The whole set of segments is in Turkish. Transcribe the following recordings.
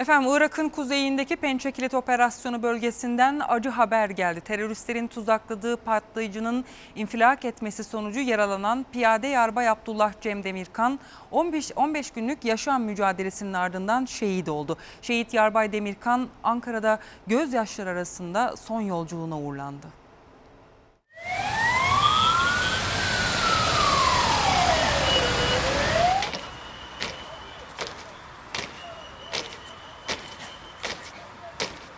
Efendim Irak'ın kuzeyindeki Pençekilit operasyonu bölgesinden acı haber geldi. Teröristlerin tuzakladığı patlayıcının infilak etmesi sonucu yaralanan piyade yarbay Abdullah Cem Demirkan 15, 15 günlük yaşam mücadelesinin ardından şehit oldu. Şehit Yarbay Demirkan Ankara'da gözyaşları arasında son yolculuğuna uğurlandı.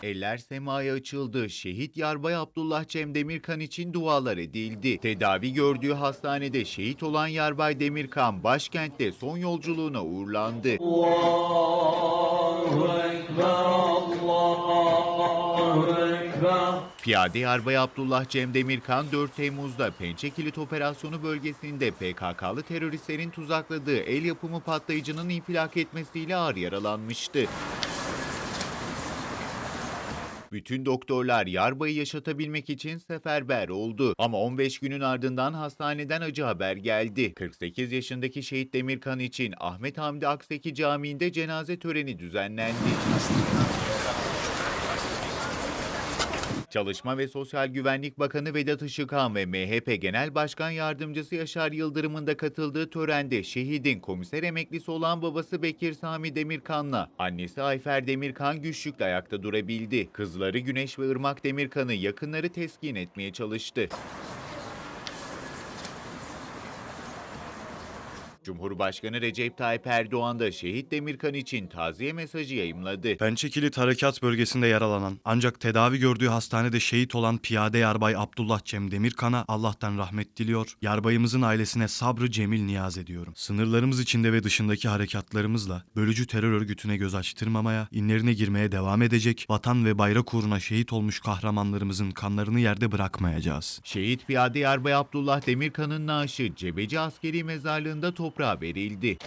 Eller semaya açıldı. Şehit Yarbay Abdullah Cem Demirkan için dualar edildi. Tedavi gördüğü hastanede şehit olan Yarbay Demirkan başkentte son yolculuğuna uğurlandı. Piyade Yarbay Abdullah Cem Demirkan 4 Temmuz'da Pençekilit Operasyonu bölgesinde PKK'lı teröristlerin tuzakladığı el yapımı patlayıcının infilak etmesiyle ağır yaralanmıştı. Bütün doktorlar Yarbay'ı yaşatabilmek için seferber oldu. Ama 15 günün ardından hastaneden acı haber geldi. 48 yaşındaki şehit Demirkan için Ahmet Hamdi Akseki Camii'nde cenaze töreni düzenlendi. Çalışma ve Sosyal Güvenlik Bakanı Vedat Işıkhan ve MHP Genel Başkan Yardımcısı Yaşar Yıldırım'ın da katıldığı törende şehidin komiser emeklisi olan babası Bekir Sami Demirkan'la annesi Ayfer Demirkan güçlükle ayakta durabildi. Kızları Güneş ve Irmak Demirkan'ı yakınları teskin etmeye çalıştı. Cumhurbaşkanı Recep Tayyip Erdoğan da şehit Demirkan için taziye mesajı yayımladı. Pençekilit Harekat Bölgesi'nde yaralanan ancak tedavi gördüğü hastanede şehit olan piyade yarbay Abdullah Cem Demirkan'a Allah'tan rahmet diliyor. Yarbayımızın ailesine sabrı cemil niyaz ediyorum. Sınırlarımız içinde ve dışındaki harekatlarımızla bölücü terör örgütüne göz açtırmamaya, inlerine girmeye devam edecek, vatan ve bayrak uğruna şehit olmuş kahramanlarımızın kanlarını yerde bırakmayacağız. Şehit Piyade Yarbay Abdullah Demirkan'ın naaşı Cebeci Askeri Mezarlığı'nda toprağa verildi.